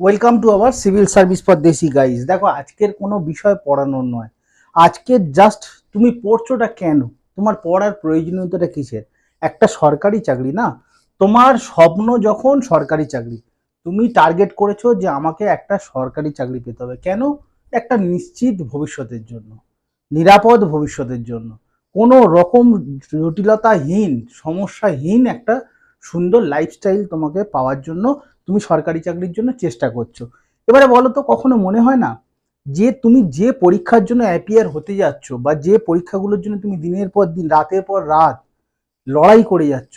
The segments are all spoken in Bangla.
Welcome to our civil service for desi guys দেখো, আজকের কোনো বিষয় পড়ানোর নয়। আজকে জাস্ট তুমি পড়ছোটা কেন? তোমার পড়ার প্রয়োজনীয়তাটা কিসের? একটা সরকারি চাকরি না? তোমার স্বপ্ন যখন সরকারি চাকরি, তুমি টার্গেট করেছ যে আমাকে একটা সরকারি চাকরি পেতে হবে। কেন? একটা নিশ্চিত ভবিষ্যতের জন্য, নিরাপদ ভবিষ্যতের জন্য। কোনো রকম জটিলতাহীন, সমস্যাহীন একটা সুন্দর লাইফস্টাইল তোমাকে পাওয়ার জন্য তুমি সরকারি চাকরির জন্য চেষ্টা করছ। এবারে বলো তো, কখনো মনে হয় না যে তুমি যে পরীক্ষার জন্য অ্যাপিয়ার হতে যাচ্ছ বা যে পরীক্ষাগুলোর জন্য তুমি দিনের পর দিন, রাতের পর রাত লড়াই করে যাচ্ছ,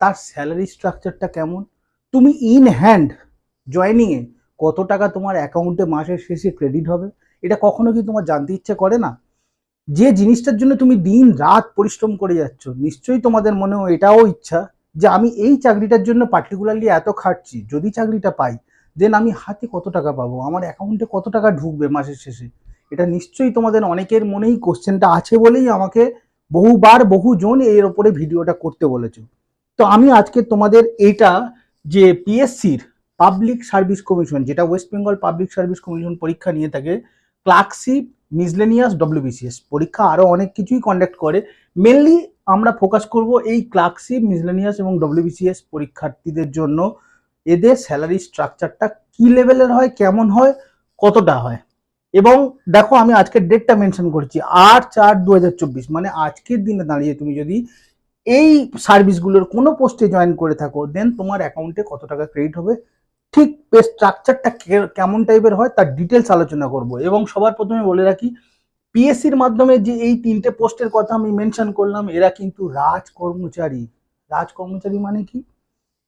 তার স্যালারি স্ট্রাকচারটা কেমন? তুমি ইন হ্যান্ড জয়নিংয়ে কত টাকা তোমার অ্যাকাউন্টে মাসের শেষে ক্রেডিট হবে? এটা কখনো কি তোমার জানতে ইচ্ছে করে না? যে জিনিসটার জন্য তুমি দিন রাত পরিশ্রম করে যাচ্ছ, নিশ্চয়ই তোমাদের মনেও এটাও ইচ্ছা যে আমি এই চাকরিটার জন্য পার্টিকুলারলি এত খাটছি, যদি চাকরিটা পাই দেন আমি হাতে কত টাকা পাবো? আমার অ্যাকাউন্টে কত টাকা ঢুকবে মাসের শেষে? এটা নিশ্চয়ই তোমাদের অনেকের মনেই কোশ্চেনটা আছে বলেই আমাকে বহুবার বহুজন এর ওপরে ভিডিওটা করতে বলেছ। তো আমি আজকে তোমাদের এইটা যে পিএসসির পাবলিক সার্ভিস কমিশন যেটা West Bengal public service commission পরীক্ষা নিয়ে থাকে ক্লার্কশিপ মিসলেনিয়াস ডব্লিউবিসিএস পরীক্ষা আরও অনেক কিছুই কন্ডাক্ট করে। মেনলি আমরা ফোকাস করব এই ক্লার্কশিপ মিসলেনিয়াস এবং ডব্লিউবিসিএস পরীক্ষার্থীদের জন্য। এদের স্যালারি স্ট্রাকচারটা কি লেভেলের হয়, কেমন হয়, কতটা হয়? এবং দেখো আমি আজকের ডেটটা মেনশন করছি, আট চার দু মানে আজকের দিনে দাঁড়িয়ে তুমি যদি এই সার্ভিসগুলোর কোনো পোস্টে জয়েন করে থাকো দেন তোমার অ্যাকাউন্টে কত টাকা ক্রেডিট হবে, ঠিক স্ট্রাকচারটা কেমন টাইপের হয়, তার ডিটেলস আলোচনা করব। এবং সবার প্রথমে বলে রাখি পিএসসির মাধ্যমে যে এই তিনটে পোস্টের কথা আমি মেনশন করলাম, এরা কিন্তু রাজ কর্মচারী। রাজ কর্মচারী মানে কি?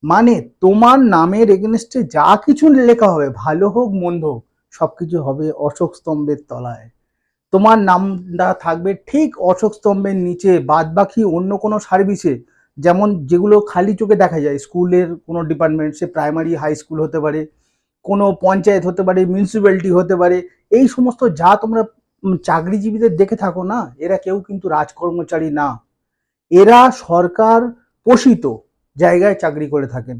মানে তোমার নামের এগেনস্টে যা কিছু লেখা হবে, ভালো হোক, মন্দ হোক সব কিছু হবে অশোক স্তম্ভের তলায়। তোমার নামটা থাকবে ঠিক অশোক স্তম্ভের নিচে বাদ বাকি অন্য কোনো সার্ভিসে যেমন যেগুলো খালি চোখে দেখা যায়। স্কুলের কোনো ডিপার্টমেন্ট সে প্রাইমারি হাই স্কুল হতে পারে, কোনো পঞ্চায়েত হতে পারে মিউনিসিপ্যালিটি হতে পারে, এই সমস্ত যা তোমরা চাকরিজীবীদের দেখে থাকো না, এরা কেউ কিন্তু রাজকর্মচারী না। এরা সরকার পোষিত জায়গায় চাকরি করে থাকেন।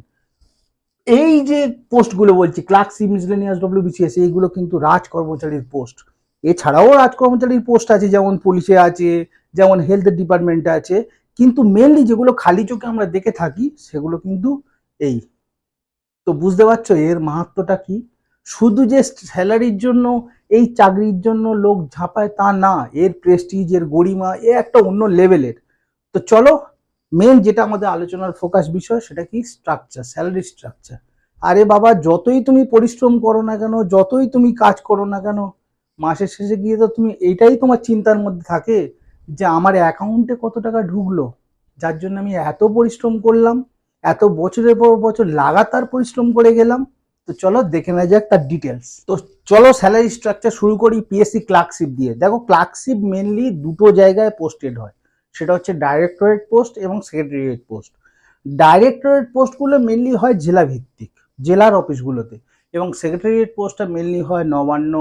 এই যে পোস্টগুলো বলছি ক্লার্কশিপ মিসলেনিয়াস ডব্লিউবিসিএস এইগুলো কিন্তু রাজকর্মচারীর পোস্ট। এছাড়াও রাজকর্মচারীর পোস্ট আছে, যেমন পুলিশে আছে, যেমন হেলথ ডিপার্টমেন্টে আছে, কিন্তু মেনলি যেগুলো খালি চোখে আমরা দেখে থাকি, সেগুলো কিন্তু এই। তো বুঝতে পারছ, এর মাহাত্মটা কি? শুধু যে স্যালারির জন্য এই চাকরির জন্য লোক ঝাঁপায় তা না, এর প্রেস্টিজ এর গরিমা, এ একটা অন্য লেভেলের তো চলো মেন যেটা আমাদের আলোচনার ফোকাস বিষয়, সেটা কি? স্ট্রাকচার স্যালারি স্ট্রাকচার আরে বাবা, যতই তুমি পরিশ্রম করো না কেন, যতই তুমি কাজ করো না কেন, মাসের শেষে গিয়ে তো তুমি এটাই তোমার চিন্তার মধ্যে থাকে যে আমার অ্যাকাউন্টে কত টাকা ঢুকলো। যার জন্য আমি এত পরিশ্রম করলাম, এত বছরের পর বছর লাগাতার পরিশ্রম করে গেলাম তো চলো দেখে নেওয়া যাক তার ডিটেলস তো চলো স্যালারি স্ট্রাকচার শুরু করি পিএসসি ক্লার্কশিপ দিয়ে। দেখো ক্লার্কশিপ মেনলি দুটো জায়গায় পোস্টেড হয়। সেটা হচ্ছে ডাইরেক্টরেট পোস্ট এবং সেক্রেটারিয়েট পোস্ট ডাইরেক্টরেট পোস্টগুলো মেনলি হয় জেলা ভিত্তিক জেলার অফিসগুলোতে এবং সেক্রেটারিয়েট পোস্টটা মেনলি হয় নবান্ন,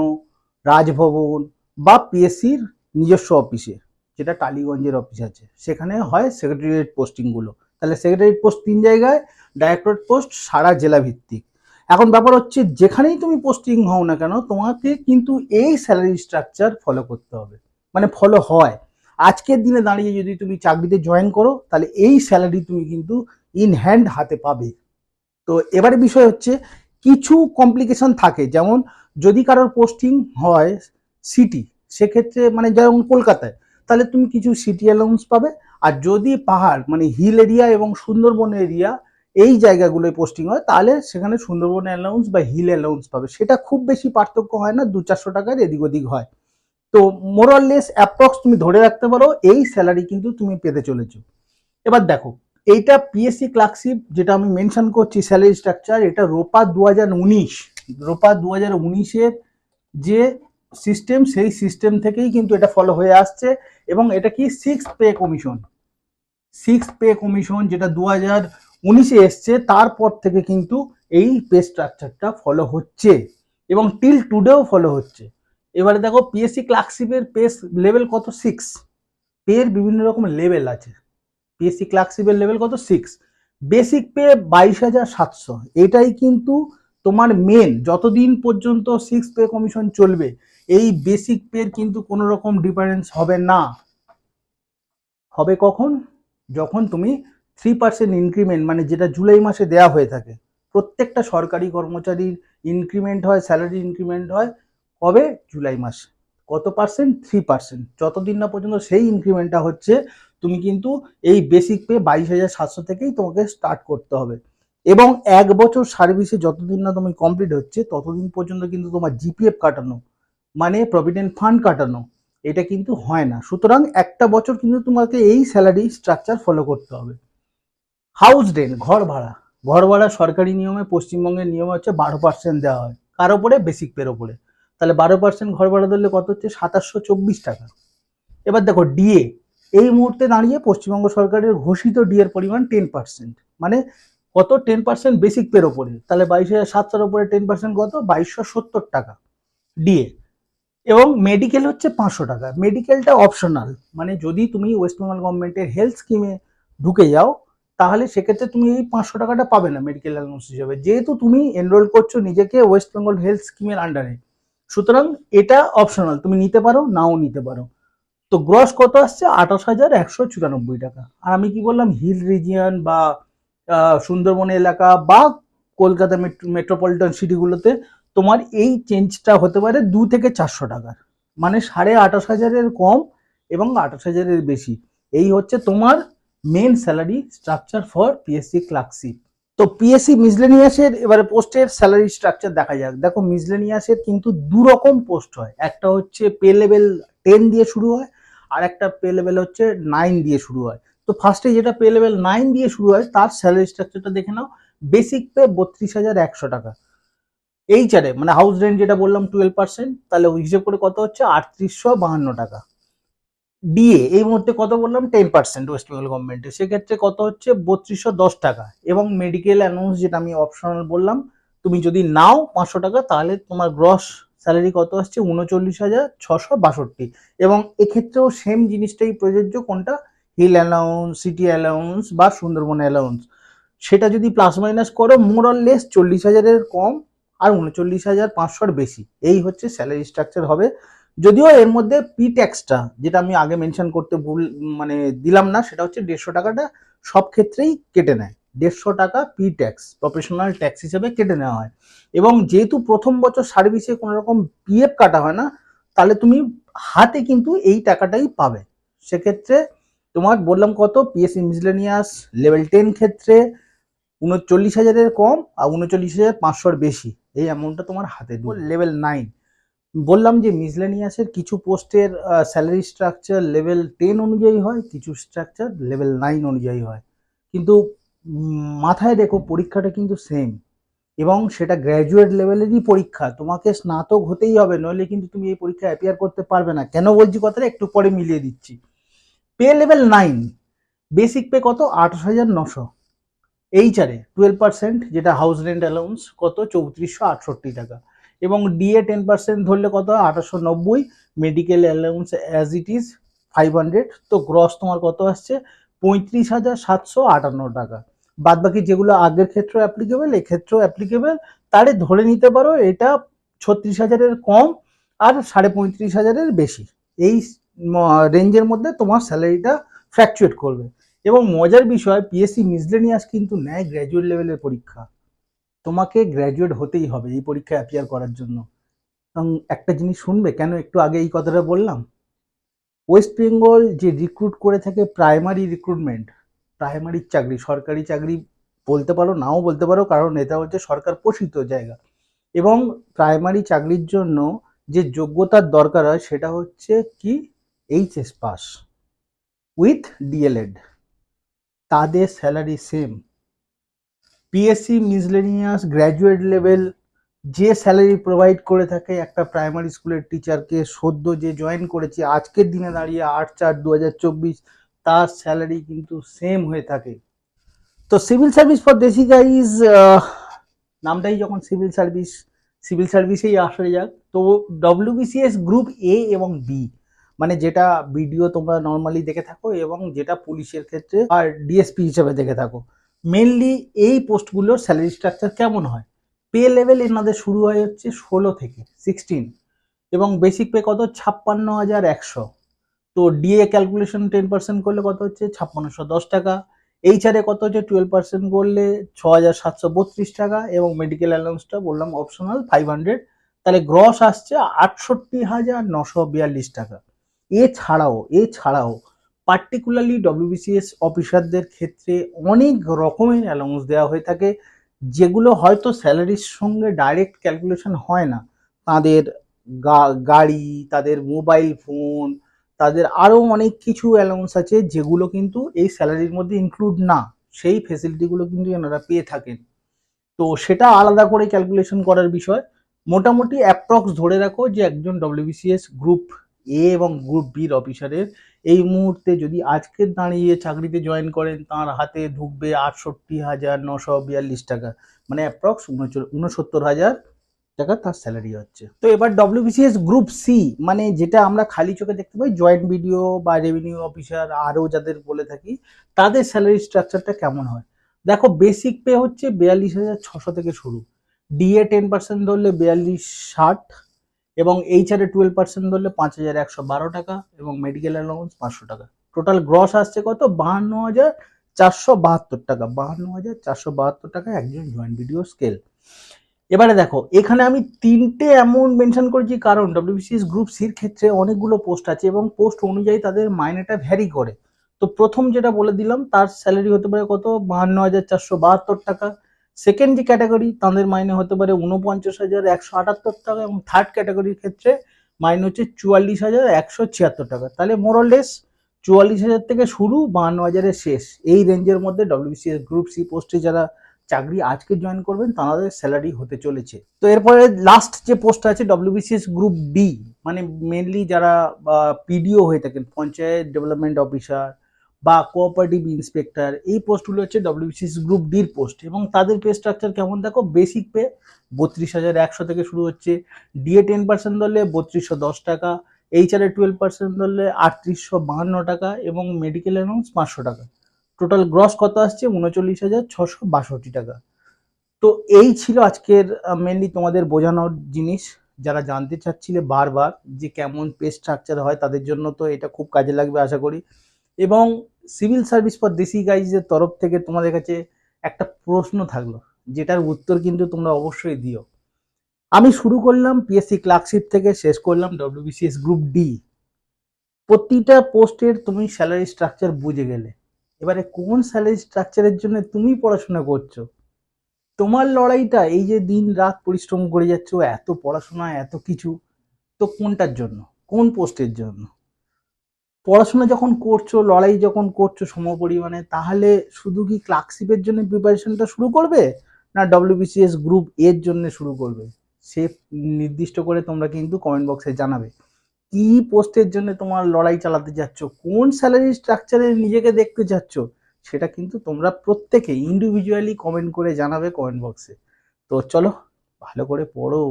রাজভবন বা পিএসসির নিজস্ব অফিসে যেটা টালিগঞ্জের অফিস আছে। সেখানে হয় সেক্রেটারিয়েট পোস্টিংগুলো তাহলে সেক্রেটারিয়েট পোস্ট তিন জায়গায় ডাইরেক্টরেট পোস্ট সারা জেলা ভিত্তিক এখন ব্যাপার হচ্ছে যেখানেই তুমি পোস্টিং হও না কেন, তোমাকে কিন্তু এই স্যালারি স্ট্রাকচার ফলো করতে হবে। মানে ফলো হয়। আজকের দিনে দাঁড়িয়ে যদি তুমি চাকরিতে জয়েন করো, তাহলে এই স্যালারি তুমি কিন্তু ইন হ্যান্ড হাতে পাবে। তো এবারে বিষয় হচ্ছে, কিছু কমপ্লিকেশন থাকে। যেমন, যদি কারোর পোস্টিং হয় সিটি সেক্ষেত্রে মানে যেমন কলকাতায়, তাহলে তুমি কিছু সিটি অ্যালাউন্স পাবে। আর যদি পাহাড় মানে হিল এরিয়া এবং সুন্দরবন এরিয়া এই জায়গাগুলোয় পোস্টিং হয়, তাহলে সেখানে সুন্দরবন অ্যালাউন্স বা হিল অ্যালাউন্স পাবে। সেটা খুব বেশি পার্থক্য হয় না, দু চারশো টাকার এদিক ওদিক হয়। তো মোরলেস অ্যাপ্রক্স তুমি ধরে রাখতে পারো, এই স্যালারি কিন্তু তুমি পেতে চলেছো। এবার দেখো, এইটা পিএসসি ক্লার্কশিপ যেটা আমি মেনশন করছি স্যালারি স্ট্রাকচার এটা রোপা দু হাজার উনিশ, রোপা দু হাজার উনিশের যে সিস্টেম সেই সিস্টেম থেকেই কিন্তু এটা ফলো হয়ে আসছে। এবং এটা কি six pay commission six pay commission যেটা দু হাজার উনিশে এসছে, তারপর থেকে কিন্তু এই পে স্ট্রাকচারটা ফলো হচ্ছে এবং টিল টুডেও ফলো হচ্ছে। এবারে দেখো পিএসসি ক্লার্কশিপের পে লেভেল কত? সিক্স পের বিভিন্ন রকম লেভেল আছে। পিএসসি ক্লার্কশিপের লেভেল কত? সিক্স বেসিক পে বাইশ হাজার সাতশো। এটাই কিন্তু তোমার মেন যতদিন পর্যন্ত সিক্স পে কমিশন চলবে, এই বেসিক পের কিন্তু কোনো রকম ডিফারেন্স হবে না। হবে কখন? যখন তুমি থ্রি পার্সেন্ট ইনক্রিমেন্ট মানে যেটা জুলাই মাসে দেয়া হয়ে থাকে। প্রত্যেকটা সরকারি কর্মচারীর ইনক্রিমেন্ট হয় স্যালারি ইনক্রিমেন্ট হয়, কবে? জুলাই মাসে। কত পার্সেন্ট থ্রি পার্সেন্ট যতদিন না পর্যন্ত সেই ইনক্রিমেন্টটা হচ্ছে, তুমি কিন্তু এই বেসিক পে বাইশ হাজার সাতশো থেকেই তোমাকে স্টার্ট করতে হবে। এবং এক বছর সার্ভিসে যতদিন না তুমি কমপ্লিট হচ্ছে, ততদিন পর্যন্ত কিন্তু তোমার জিপিএফ কাটানো মানে প্রভিডেন্ট ফান্ড কাটানো, এটা কিন্তু হয় না। সুতরাং একটা বছর কিন্তু তোমাকে এই স্যালারি স্ট্রাকচার ফলো করতে হবে। হাউস রেন্ট ঘর ভাড়া। ঘর ভাড়া সরকারি নিয়মে, পশ্চিমবঙ্গের নিয়ম হচ্ছে বারো পার্সেন্ট দেওয়া হয়। কার ওপরে? বেসিক পের ওপরে। তাহলে বারো পার্সেন্ট ঘর ভাড়া ধরলে কত হচ্ছে? সাতাশশো চব্বিশ টাকা। এবার দেখো ডিএ এই মুহূর্তে দাঁড়িয়ে পশ্চিমবঙ্গ সরকারের ঘোষিত ডিএর পরিমাণ টেন পার্সেন্ট মানে কত? টেন পার্সেন্ট বেসিক পের ওপরে। তাহলে বাইশ হাজার সাতশোর ওপরে টেন পার্সেন্ট কত? বাইশশো সত্তর টাকা ডিএ এবং মেডিকেল হচ্ছে পাঁচশো টাকা। মেডিকেলটা অপশনাল মানে যদি তুমি ওয়েস্ট বেঙ্গল গভর্নমেন্টের হেলথ স্কিমে ঢুকে যাও তাহলে সেক্ষেত্রে তুমি এই পাঁচশো টাকাটা পাবে না মেডিকেল অ্যালাউন্স হিসেবে। যেহেতু তুমি এনরোল করছ নিজেকে ওয়েস্ট বেঙ্গল হেলথ স্কিমের আন্ডারে সুতরাং এটা অপশনাল তুমি নিতে পারো, নাও নিতে পারো। তো গ্রস কত আসছে? আঠাশ হাজার একশো চুরানব্বই টাকা। আর আমি কি বললাম হিল রিজিয়ন বা সুন্দরবন এলাকা বা কলকাতা মেট্রোপলিটন সিটিগুলোতে তোমার এই চেঞ্জটা হতে পারে দু থেকে চারশো টাকার। মানে সাড়ে আঠাশ হাজারের কম এবং আঠাশ হাজারের বেশি। এই হচ্ছে তোমার main salary structure for PSC clerkship তো পিএসসি মিসলেনিয়াসের এবারে পোস্টের স্যালারি স্ট্রাকচার দেখা যাক। দেখো মিসলেনিয়াসের কিন্তু দু রকম পোস্ট হয়। একটা হচ্ছে পে লেভেল টেন দিয়ে শুরু হয়, আর একটা পে লেভেল হচ্ছে নাইন দিয়ে শুরু হয়। তো ফার্স্টে যেটা পে লেভেল নাইন দিয়ে শুরু হয়, তার স্যালারি স্ট্রাকচারটা দেখে নাও। বেসিক পে বত্রিশ হাজার একশো টাকা। এইচারে মানে হাউস রেন্ট যেটা বললাম টুয়েলভ পার্সেন্ট তাহলে হিসেব করে কত হচ্ছে? আটত্রিশশো বাহান্ন টাকা। ডিএ এই মুহূর্তে কত বললাম? টেন পার্সেন্ট ওয়েস্ট বেঙ্গল গভর্নমেন্টের সেক্ষেত্রে কত হচ্ছে? বত্রিশশো দশ টাকা। এবং মেডিকেল অ্যানাউন্স যেটা আমি অপশনাল বললাম, তুমি যদি নাও পাঁচশো টাকা, তাহলে তোমার গ্রস স্যালারি কত আসছে? উনচল্লিশ হাজার ছশো বাষট্টি। এবং এক্ষেত্রেও সেম জিনিসটাই প্রযোজ্য, কোনটা? হিল অ্যালাউন্স সিটি অ্যালাউন্স বা সুন্দরবন অ্যালাউন্স সেটা যদি প্লাস মাইনাস করো মোর অর লেস চল্লিশ হাজারের কম আর উনচল্লিশ হাজার পাঁচশোর বেশি। এই হচ্ছে স্যালারি স্ট্রাকচার হবে। যদিও এর মধ্যে পি ট্যাক্সটা যেটা আমি আগে মেনশন করতে ভুল মানে দিলাম না সেটা হচ্ছে দেড়শো টাকাটা সব ক্ষেত্রেই কেটে নেয়। দেড়শো টাকা পি ট্যাক্স প্রফেশনাল ট্যাক্স হিসেবে কেটে নেওয়া হয়। এবং যেহেতু প্রথম বছর সার্ভিসে কোনো রকম পিএফ কাটা হয় না তাহলে তুমি হাতে কিন্তু এই টাকাটাই পাবে। সেক্ষেত্রে তোমার বললাম কত? পিএসসি মিসলেনিয়াস লেভেল টেন ক্ষেত্রে উনচল্লিশ হাজারের কম আর উনচল্লিশ হাজার পাঁচশোর বেশি। এই অ্যামাউন্টটা তোমার হাতে। লেভেল নাইন বললাম যে মিসলেনিয়াসের কিছু পোস্টের স্যালারি স্ট্রাকচার লেভেল টেন অনুযায়ী হয়, কিছু স্ট্রাকচার লেভেল নাইন অনুযায়ী হয়। কিন্তু মাথায় রেখো পরীক্ষাটা কিন্তু সেম এবং সেটা গ্র্যাজুয়েট লেভেলেরই পরীক্ষা, তোমাকে স্নাতক হতেই হবে, নইলে কিন্তু তুমি এই পরীক্ষায় অ্যাপিয়ার করতে পারবে না। কেন বলছি কথাটা? একটু পরে মিলিয়ে দিচ্ছি। Pay level nine basic pay কত? আঠাশ হাজার নশো। এইচারে টুয়েলভ পার্সেন্ট যেটা হাউস রেন্ট অ্যালাউন্স কত? চৌত্রিশশো আটষট্টি টাকা। এবং ডিএ টেন পার্সেন্ট ধরলে কত? আঠাশশো নব্বই। Medical allowance as it is five hundred তো গ্রস তোমার কত আসছে? পঁয়ত্রিশ হাজার সাতশো আটান্ন টাকা। বাদ বাকি যেগুলো আগের ক্ষেত্রে অ্যাপ্লিকেবল এক্ষেত্রেও অ্যাপ্লিকেবল তারে ধরে নিতে পারো, এটা ছত্রিশ হাজারের কম আর সাড়ে পঁয়ত্রিশ হাজারের বেশি। এই রেঞ্জের মধ্যে তোমার স্যালারিটা ফ্ল্যাকচুয়েট করবে। এবং মজার বিষয় পিএসসি মিসলেনিয়াস কিন্তু নেয় গ্র্যাজুয়েট লেভেলের পরীক্ষা। তোমাকে গ্র্যাজুয়েট হতেই হবে এই পরীক্ষায় অ্যাপিয়ার করার জন্য। এবং একটা জিনিস শুনবে, কেন একটু আগে এই কথাটা বললাম? ওয়েস্ট বেঙ্গল যে রিক্রুট করে থাকে প্রাইমারি রিক্রুটমেন্ট প্রাইমারি চাকরি, সরকারি চাকরি বলতে পারো, নাও বলতে পারো, কারণ এটা হচ্ছে সরকার পোষিত জায়গা। এবং প্রাইমারি চাকরির জন্য যে যোগ্যতার দরকার হয়, সেটা হচ্ছে কি? এইচএস পাস উইথ ডিএলএড তাদের salary same PSC miscellaneous graduate level যে স্যালারি প্রোভাইড করে থাকে একটা প্রাইমারি স্কুলের টিচারকে সদ্য যে জয়েন করেছে, আজকের দিনে দাঁড়িয়ে আট চার দু তার স্যালারি কিন্তু সেম হয়ে থাকে। তো civil service for desi guys নামটাই যখন সিভিল সার্ভিস সিভিল সার্ভিসেই আসা যাক, তো ডব্লিউবিসিএস গ্রুপ এ এবং বি মানে যেটা বিডিও তোমরা নর্মালি দেখে থাকো এবং যেটা পুলিশের ক্ষেত্রে আর ডিএসপি হিসেবে দেখে থাকো। মেনলি এই পোস্টগুলোর স্যালারি স্ট্রাকচার কেমন হয়? পে লেভেল এনাদের শুরু হয় হচ্ছে ষোলো থেকে সিক্সটিন এবং বেসিক পে কত? ছাপ্পান্ন হাজার একশো। তো ডিএ ক্যালকুলেশন টেন পার্সেন্ট করলে কত হচ্ছে? ছাপ্পান্নশো দশ টাকা। এইচআরে কত হচ্ছে? টুয়েলভ পার্সেন্ট করলে ছ হাজার সাতশো বত্রিশ টাকা এবং মেডিকেল অ্যালাউন্সটা বললাম অপশনাল ফাইভ হান্ড্রেড তাহলে গ্রস আসছে আটষট্টি হাজার নশো বিয়াল্লিশ টাকা। এছাড়াও এছাড়াও পার্টিকুলারলি ডব্লিউবিসিএস অফিসারদের ক্ষেত্রে অনেক রকমের অ্যালাউন্স দেওয়া হয়ে থাকে, যেগুলো হয়তো স্যালারির সঙ্গে ডাইরেক্ট ক্যালকুলেশন হয় না। তাদের গাড়ি, তাদের মোবাইল ফোন তাদের আরও অনেক কিছু অ্যালাউন্স আছে, যেগুলো কিন্তু এই স্যালারির মধ্যে ইনক্লুড না। সেই ফেসিলিটিগুলো কিন্তু এনারা পেয়ে থাকেন। তো সেটা আলাদা করে ক্যালকুলেশন করার বিষয়। মোটামুটি অ্যাপ্রক্স ধরে রাখো যে একজন ডব্লিউবিসিএস গ্রুপ এ এবং গ্রুপ বির অফিসারের এই মুহূর্তে যদি আজকের দাঁড়িয়ে চাকরিতে জয়েন করেন, তার হাতে ঢুকবে আটষট্টি হাজার নশো বিয়াল্লিশ টাকা। মানে অ্যাপ্রক্স উনসত্তর হাজার টাকা তার স্যালারি হচ্ছে। তো এবার ডব্লিউবিসিএস গ্রুপ সি মানে যেটা আমরা খালি চোখে দেখতে পাই জয়েন্ট বিডিও বা রেভিনিউ অফিসার আরও যাদের বলে থাকি, তাদের স্যালারি স্ট্রাকচারটা কেমন হয়? দেখো বেসিক পে হচ্ছে বিয়াল্লিশ হাজার ছশো থেকে শুরু। ডিএ টেন পার্সেন্ট ধরলে বিয়াল্লিশ ষাট এবং এইচআরে টুয়েলভ পার্সেন্ট ধরলে পাঁচ হাজার একশো বারো টাকা এবং মেডিকেল অ্যালাউন্স পাঁচশো টাকা। টোটাল গ্রস আসছে কত? বাহান্ন হাজার চারশো বাহাত্তর টাকা। বাহান্ন হাজার চারশো বাহাত্তর টাকা একজন জয়েন্ট ভিডিও স্কেল এবারে দেখো, এখানে আমি তিনটে অ্যামাউন্ট মেনশন করেছি। কারণ ডব্লিউবিসিএস গ্রুপ সির ক্ষেত্রে অনেকগুলো পোস্ট আছে এবং পোস্ট অনুযায়ী তাদের মাইনেটা ভ্যারি করে। তো প্রথম যেটা বলে দিলাম, তার স্যালারি হতে পারে কত? বাহান্ন হাজার চারশো বাহাত্তর টাকা। সেকেন্ড যে ক্যাটাগরি তাদের মাইনে হতে পারে উনপঞ্চাশ হাজার একশো আটাত্তর টাকা এবং থার্ড ক্যাটাগরির ক্ষেত্রে মাইনে হচ্ছে চুয়াল্লিশ হাজার একশো ছিয়াত্তর টাকা। তাহলে মোরলেস চুয়াল্লিশ হাজার থেকে শুরু, বাহান্ন হাজারের শেষ। এই রেঞ্জের মধ্যে ডব্লিউবিসিএস গ্রুপ সি পোস্টে যারা চাকরি আজকে জয়েন করবেন, তাদের স্যালারি হতে চলেছে। তো এরপরে লাস্ট যে পোস্ট আছে ডব্লিউবিসিএস গ্রুপ বি মানে মেনলি যারা পিডিও হয়ে থাকেন, পঞ্চায়েত ডেভেলপমেন্ট অফিসার বা কোঅপারেটিভ ইন্সপেক্টর এই পোস্টগুলো হচ্ছে ডব্লিউবিসিএস গ্রুপ ডির পোস্ট এবং তাদের পে স্ট্রাকচার কেমন? দেখো বেসিক পে বত্রিশ হাজার একশো থেকে শুরু হচ্ছে ডিএ টেন পার্সেন্ট ধরলে বত্রিশশো দশ টাকা এইচআরএ টুয়েলভ পার্সেন্ট ধরলে আটত্রিশশো বাহান্ন টাকা এবং মেডিকেল অ্যালাউন্স পাঁচশো টাকা। টোটাল গ্রস কত আসছে? উনচল্লিশ হাজার ছশো বাষট্টি টাকা। তো এই ছিল আজকের মেনলি তোমাদের বোঝানোর জিনিস। যারা জানতে চাচ্ছিলে বারবার যে কেমন পে স্ট্রাকচার হয় তাদের জন্য তো এটা খুব কাজে লাগবে আশা করি। এবং সিভিল সার্ভিস ফর দেশি গাইজের তরফ থেকে তোমাদের কাছে একটা প্রশ্ন থাকল, যেটার উত্তর কিন্তু তোমরা অবশ্যই দিও। আমি শুরু করলাম পিএসসি ক্লার্কশিপ থেকে, শেষ করলাম ডব্লিউবিসিএস গ্রুপ ডি প্রতিটা পোস্টের তুমি স্যালারি স্ট্রাকচার বুঝে গেলে। এবারে কোন স্যালারি স্ট্রাকচারের জন্য তুমি পড়াশোনা করছ? তোমার লড়াইটা এই যে দিন রাত পরিশ্রম করে যাচ্ছ, এত পড়াশোনা, এত কিছু, তো কোনটার জন্য? কোন পোস্টের জন্য? পড়াশোনা যখন করছ, লড়াই যখন করছ সম পরিমাণে, তাহলে শুধু কি ক্লার্কশিপের জন্য প্রিপারেশনটা শুরু করবে? না ডব্লিউবিসিএস গ্রুপ এর জন্য শুরু করবে? সে নির্দিষ্ট করে তোমরা কিন্তু কমেন্ট বক্সে জানাবে। কি পোস্টের জন্য তোমার লড়াই চালাতে যাচ্ছ? কোন স্যালারি স্ট্রাকচারে নিজেকে দেখতে যাচ্ছ? সেটা কিন্তু তোমরা প্রত্যেকে ইন্ডিভিজুয়ালি কমেন্ট করে জানাবে কমেন্ট বক্সে তো চলো, ভালো করে পড়ো।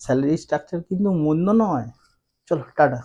স্যালারি স্ট্রাকচার কিন্তু মন্দ নয়। চলো, টাটা।